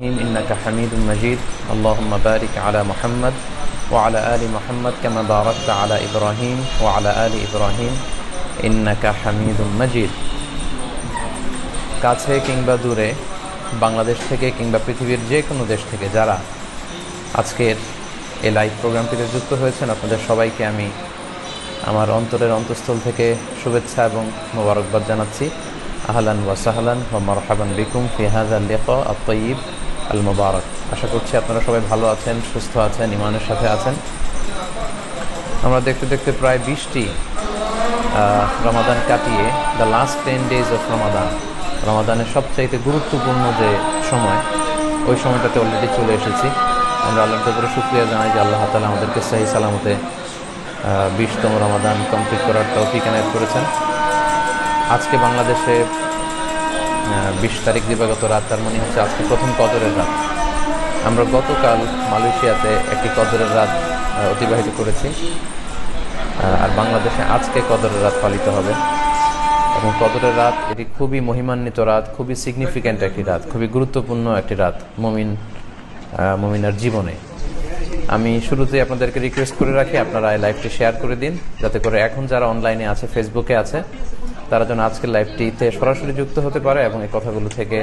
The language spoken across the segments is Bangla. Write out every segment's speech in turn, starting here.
إنك حميد مجيد اللهم بارك على محمد وعلى آل محمد كما باركت على إبراهيم وعلى آل إبراهيم إنك حميد مجيد কাছে কিংবা দূরে বাংলাদেশ থেকে কিংবা পৃথিবীর যে কোনো দেশ থেকে যারা আজকের এই লাইভ প্রোগ্রামটিতে যুক্ত হয়েছেন আপনাদের সবাইকে আমি আমার অন্তরের অন্তঃস্থল থেকে শুভেচ্ছা এবং মোবারকবাদ জানাচ্ছি আহলান ওয়া সাহলান ওয়া মারহাবান বিকুম ফি হাযা লিকা আত-তাইয়িব আল মুবারক আশা করছি আপনারা সবাই ভালো আছেন, সুস্থ আছেন ইমানের সাথে আছেন। আমরা দেখতে দেখতে প্রায় বিশটি রমাদান কাটিয়ে the last ten days of Ramadan. রমাদানের সবচাইতে গুরুত্বপূর্ণ যে সময়, ওই সময়টাতে অলরেডি চলে এসেছি। আমরা আল্লাহর দরবারে শুক্রিয়া জানাই যে আল্লাহ তালা আমাদেরকে সাহি সালামতে বিশতম রমাদান কমপ্লিট করার তৌফিক এনায়ত করেছেন। আজকে বাংলাদেশে বিশ তারিখ দিবাগত রাত, তার মানে হচ্ছে আজকে প্রথম কদরের রাত। আমরা গতকাল মালয়েশিয়াতে একটি কদরের রাত অতিবাহিত করেছি। আর বাংলাদেশে আজকে কদরের রাত পালিত হবে। এবং কদরের রাত, এটি খুবই মহিমান্বিত রাত, খুবই সিগনিফিক্যান্ট একটি রাত, খুবই গুরুত্বপূর্ণ একটি রাত মমিন মমিনার জীবনে। আমি শুরুতেই আপনাদেরকে রিকোয়েস্ট করে রাখি, আপনারা এই লাইভটি শেয়ার করে দিন, যাতে করে এখন যারা অনলাইনে আছে ফেসবুকে আছে তারা যেন আজকের লাইভটিতে সরাসরি যুক্ত হতে পারে এবং এই কথাগুলো থেকে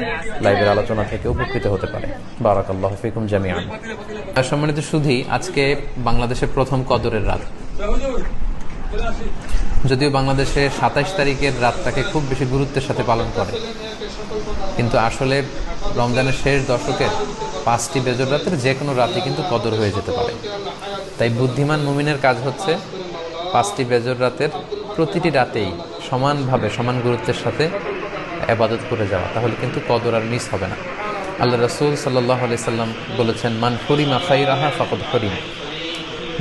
লাইভের আলোচনা থেকে উপকৃত হতে পারে। বারাকাল্লাহ ফিকুম জামিয়ান সম্মানিত শুধু আজকে বাংলাদেশের প্রথম কদরের রাত। যদিও বাংলাদেশে সাতাইশ তারিখের রাতটাকে খুব বেশি গুরুত্বের সাথে পালন করে, কিন্তু আসলে রমজানের শেষ দশকের পাঁচটি বেজর রাতের যে কোনো রাতে কিন্তু কদর হয়ে যেতে পারে। তাই বুদ্ধিমান মুমিনের কাজ হচ্ছে পাঁচটি বেজর রাতের প্রতিটি রাতেই সমানভাবে, সমান গুরুত্বের সাথে আবাদত করে যাওয়া, তাহলে কিন্তু কদর আর মিস হবে না। আল্লাহ রসুল সাল্লাহ আলি সাল্লাম বলেছেন, মান ফরিমা খাই রাহা ফকত ফরিম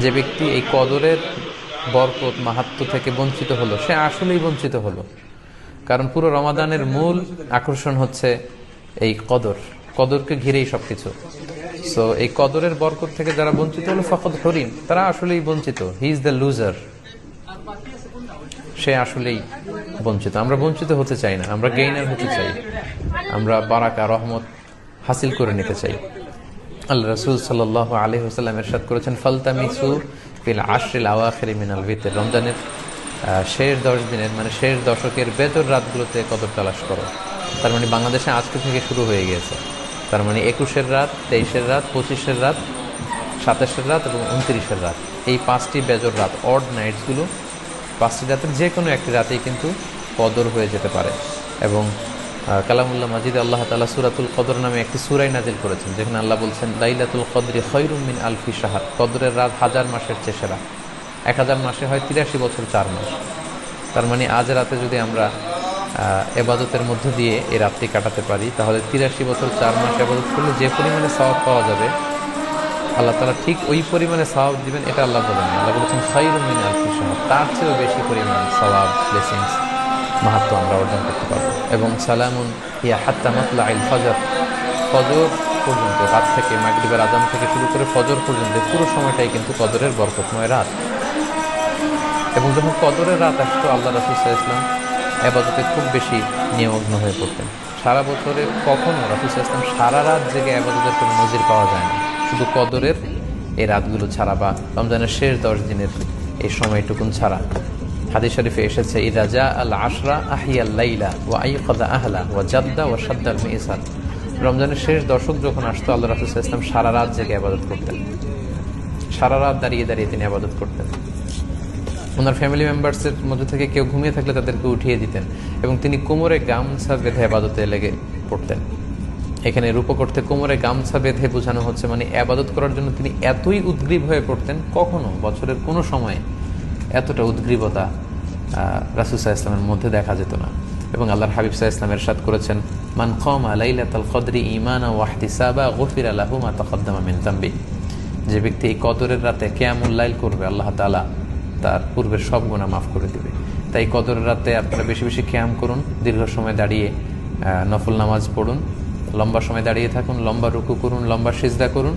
যে ব্যক্তি এই কদরের বরকত, মাহাত্ম থেকে বঞ্চিত হলো, সে আসলেই বঞ্চিত হলো। কারণ পুরো রমাদানের মূল আকর্ষণ হচ্ছে এই কদর। কদরকে ঘিরেই সব কিছু সো এই কদরের বরকত থেকে যারা বঞ্চিত হলো ফকত হরিম, তারা আসলেই বঞ্চিত। হি ইজ দ্য লুজার সে আসলেই বঞ্চিত। আমরা বঞ্চিত হতে চাই না, আমরা গেইনার হতে চাই। আমরা বারাকা, রহমত হাসিল করে নিতে চাই। আল্লাহ রসুল সাল্লাহ আলী হুসাল্লাম এরশাদ করেছেন, ফালতামিসু ফিল আশরিল আওয়াখের মিনাল ভিতের রমজানের শেষ দশ দিনের মানে শেষ দশকের বেতর রাতগুলোতে কত তালাশ করো। তার মানে বাংলাদেশে আজকে থেকে শুরু হয়ে গিয়েছে। তার মানে একুশের রাত, তেইশের রাত, পঁচিশের রাত, সাতাশের রাত এবং উনত্রিশের রাত। এই পাঁচটি বেজর রাত অড নাইটসগুলো পাঁচটি রাতের যে কোনো একটি রাতেই কিন্তু কদর হয়ে যেতে পারে। এবং কালামুল্লাহ মাজিদ আল্লাহ তালা সুরাতুল কদর নামে একটি সুরাই নাজিল করেছেন, যেখানে আল্লাহ বলছেন, লাইলাতুল কদরি খৈরুম মিন আলফি সাহার কদরের রাত হাজার মাসের চেষেরা এক হাজার মাসে হয় তিরাশি বছর চার মাস। তার মানে আজ রাতে যদি আমরা এবাদতের মধ্য দিয়ে এই রাতটি কাটাতে পারি, তাহলে তিরাশি বছর চার মাস এবাদত করলে যে পরিমাণে সওয়াব পাওয়া যাবে আল্লাহ তালা ঠিক ওই পরিমাণে সওয়াব দিবেন, এটা আল্লাহ বলেন। আল্লাহ বলেছেন মিন আলফি সাহার তার চেয়েও বেশি পরিমাণ সওয়াব ব্লেসিংস মাহাত্ম আমরা অর্জন করতে পারব। এবং সালামুন ইয়া হাত্তা মাতলা আইল ফজর। ফজর পর্যন্ত, রাত থেকে মাগরিবের আজান থেকে শুরু করে ফজর পর্যন্ত পুরো সময়টাই কিন্তু কদরের বরকতময় রাত। এবং যখন কদরের রাত আসতো, আল্লাহ রাসুসাহ ইসলাম আবাদতে খুব বেশি নিমগ্ন হয়ে পড়তেন। সারা বছরে কখনো রাসুসাহ ইসলাম সারা রাত জেগে আবাদতের কোনো নজির পাওয়া যায় না। শুধু কদরের এই রাতগুলো ছাড়া বা রমজানের শেষ দশ দিনের এই সময়টুকুন ছাড়া। হাদিস শরীফে এসেছে এই রাজা আল আশরা আহিয়াল লাইলা ও আইকদা আহলা ও জাদ্দা ও সাদ্দাল মিসাল রমজানের শেষ দশক যখন আসতো, আল্লাহ রাসুসাহ ইসলাম সারা রাত জেগে আবাদত করতেন। সারা রাত দাঁড়িয়ে দাঁড়িয়ে তিনি আবাদত করতেন। ওনার ফ্যামিলি মেম্বার্সের মধ্যে থেকে কেউ ঘুমিয়ে থাকলে তাদেরকে উঠিয়ে দিতেন এবং তিনি কোমরে গামছা বেঁধে আবাদতে লেগে পড়তেন। এখানে রূপকর্থে কোমরে গামছা বেঁধে বোঝানো হচ্ছে মানে আবাদত করার জন্য তিনি এতই উদ্গ্রীব হয়ে পড়তেন, কখনো বছরের কোনো সময়ে এতটা উদ্গ্রীবতা রাসুসাহ ইসলামের মধ্যে দেখা যেত না। এবং আল্লাহর হাবিব সাহা ইসলামের সাদ করেছেন, মান কমা লাইলাতাল কদরি ইমানা ওয়াহতিসাবা গফির আলাহু মা তকদ্দামা মিন জাম্বি যে ব্যক্তি এই কদরের রাতে কেয়ামুল্লাইল করবে, আল্লাহ তালা তার পূর্বের সব গুণা মাফ করে দিবে। তাই কদরের রাতে আপনারা বেশি বেশি ক্যাম করুন, দীর্ঘ সময় দাঁড়িয়ে নফল নামাজ পড়ুন লম্বা সময় দাঁড়িয়ে থাকুন, লম্বা রুকু করুন, লম্বা সিজদা করুন।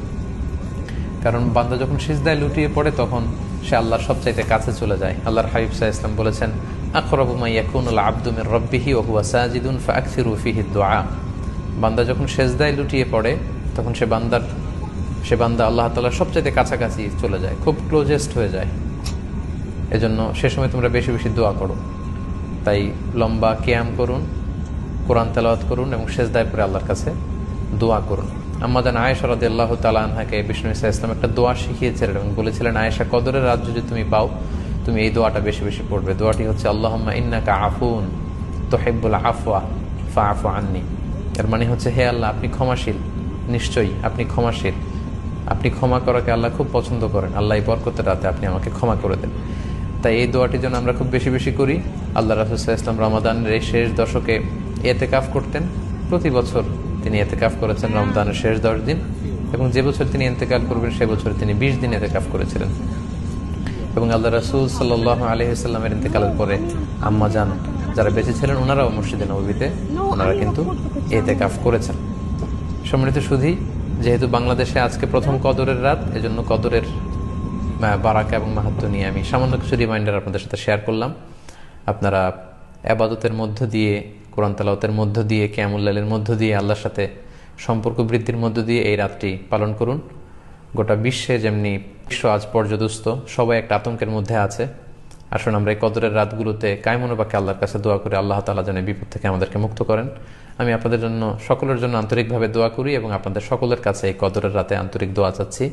কারণ বান্দা যখন সিজদায় লুটিয়ে পড়ে, তখন সে আল্লাহর সবচাইতে কাছে চলে যায়। আল্লাহর হাবিব সাহা ইসলাম বলেছেন আকরবুমা ইয়াকুনুল আব্দুমের রব্বিহি ও হুয়া সাজিদুন ফাকসিরু ফিহি দোয়া বান্দা যখন সেজদায় লুটিয়ে পড়ে, তখন সে বান্দার, সে বান্দা আল্লাহ তালার সবচেয়ে কাছাকাছি চলে যায়, খুব ক্লোজেস্ট হয়ে যায়। এজন্য সে সময় তোমরা বেশি বেশি দোয়া করো। তাই লম্বা ক্যাম করুন কোরআন তেলাওয়াত করুন এবং শেষদায় পরে আল্লাহর কাছে দোয়া করুন। আমাদের আয়েশা রাদি আল্লাহ তালাহাকে বিষ্ণু ইসা ইসলাম একটা দোয়া শিখিয়েছিলেন এবং বলেছিলেন, আয়েশা, কদরের রাত যদি তুমি পাও, তুমি এই দোয়াটা বেশি বেশি পড়বে। দোয়াটি হচ্ছে আল্লাহ ইন্নাকা আফুন তোহেব্বুল আফওয়া ফা আফু আননি। এর মানে হচ্ছে, হে আল্লাহ, আপনি ক্ষমাশীল, নিশ্চয়ই আপনি ক্ষমাশীল। আপনি ক্ষমা করাকে আল্লাহ খুব পছন্দ করেন। আল্লাহ এই বরকতের রাতে আপনি আমাকে ক্ষমা করে দেন। তাই এই দোয়াটির জন্য আমরা খুব বেশি বেশি করি। আল্লাহ রাসুসাহ ইসলাম রমাদানের এই শেষ দশকে এতে কাফ করতেন। প্রতি বছর তিনি এতে কাফ করেছেন রমদানের শেষ দশ দিন এবং যে বছর তিনি এতেকাল করবেন, সে বছর তিনি বিশ দিন এতে কাফ করেছিলেন। এবং আল্লাহ রাসুল সাল্লাহ আলহিসাল্লামের ইন্তেকালের পরে আম্মা যান যারা বেঁচে ছিলেন ওনারাও মসজিদে নবীতে ওনারা কিন্তু এতে কাফ করেছেন। সম্মানিত সুধী, যেহেতু বাংলাদেশে আজকে প্রথম কদরের রাত, এজন্য কদরের বারাকা এবং মাহাত্ম নিয়ে আমি সামান্য কিছু রিমাইন্ডার আপনাদের সাথে শেয়ার করলাম। আপনারা আবাদতের মধ্য দিয়ে কোরআন তালাওতের মধ্য দিয়ে ক্যামুল্লালের মধ্য দিয়ে, আল্লাহর সাথে সম্পর্ক বৃদ্ধির মধ্য দিয়ে এই রাতটি পালন করুন। গোটা বিশ্বে যেমনি বিশ্ব আজ পর্যদস্ত, সবাই একটা আতঙ্কের মধ্যে আছে। আসুন আমরা এই কদরের রাতগুলোতে কায়মনোবাকে আল্লাহর কাছে দোয়া করে আল্লাহ তালা যেন বিপদ থেকে আমাদেরকে মুক্ত করেন। আমি আপনাদের জন্য, সকলের জন্য আন্তরিকভাবে দোয়া করি এবং আপনাদের সকলের কাছে এই কদরের রাতে আন্তরিক দোয়া চাচ্ছি।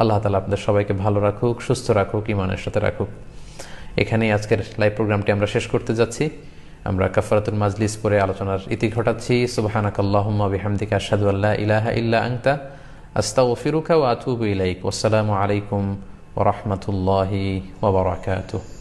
আল্লাহ তালা আপনাদের সবাইকে ভালো রাখুক, সুস্থ রাখুক ইমানের সাথে রাখুক। এখানেই আজকের লাইভ প্রোগ্রামটি আমরা শেষ করতে যাচ্ছি। আমরা কাফারাতুল মাজলিস পরে আলোচনার ইতি ঘটাচ্ছি সুবাহানাক আল্লাহুম্মা বিহামদিকা আশহাদু আল্লা ইলাহা ইল্লা আনতা আস্তাগফিরুকা ওয়া আতুবু ইলাইক ওয়াসসালামু আলাইকুম ওয়া রাহমাতুল্লাহি ওয়া বারাকাতুহু